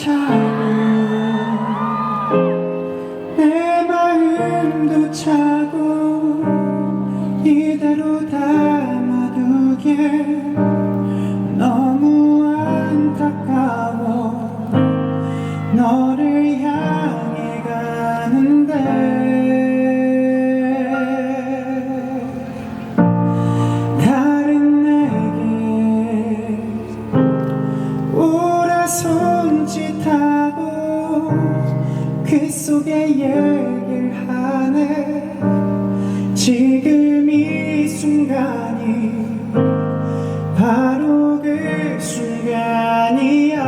차고 내 마음도 차고 이대로 담아두게. 그 속에 얘기를 하네. 지금 이 순간이 바로 그 순간이야.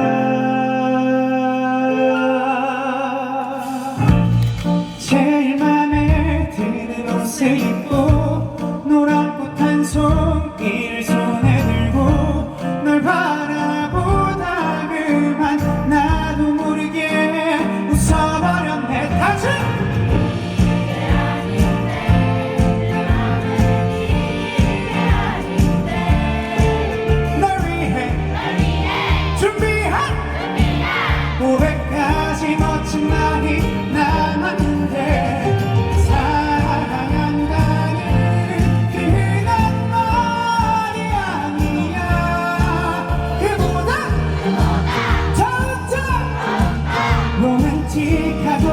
제일 맘에 드는 옷을 입고 노란 꽃 한 손 fica agora.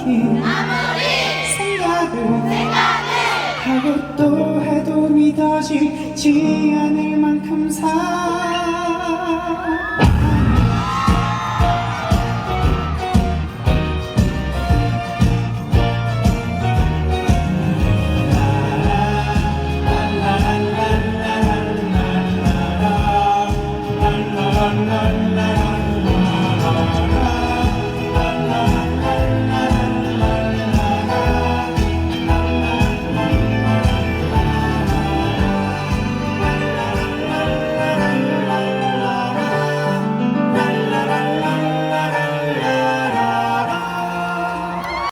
아무리 생각을, 생각을 하고 또 해도 네 믿어지지 않을 만큼